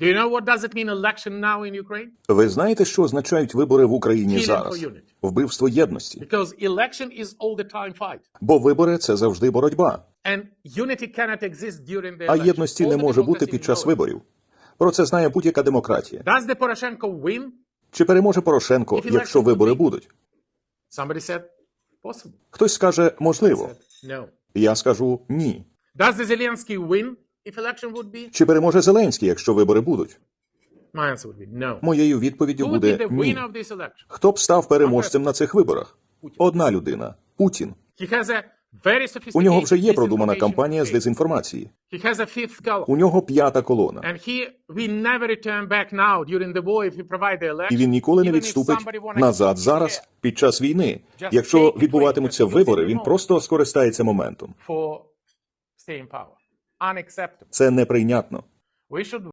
Do you know what does it mean election now in Ukraine? Ви знаєте, що означають вибори в Україні Killing зараз? Вбивство єдності. Because election is all the time fight. Бо вибори це завжди боротьба, And unity cannot exist during the а election. єдності All не може бути під час виборів. Про це знає будь-яка демократія. Does the Poroshenko win? Чи переможе Порошенко, якщо вибори будуть? Somebody said possible. Хтось скаже можливо. Said, no. Я скажу ні. Does the Zelensky win Чи переможе Зеленський, якщо вибори будуть? Моєю відповіддю буде ні. Хто б став переможцем на цих виборах? Одна людина Путін. У нього вже є продумана кампанія з дезінформації. У нього п'ята колона. І він ніколи не відступить назад зараз під час війни. Якщо відбуватимуться вибори, він просто скористається моментом. Це неприйнятно.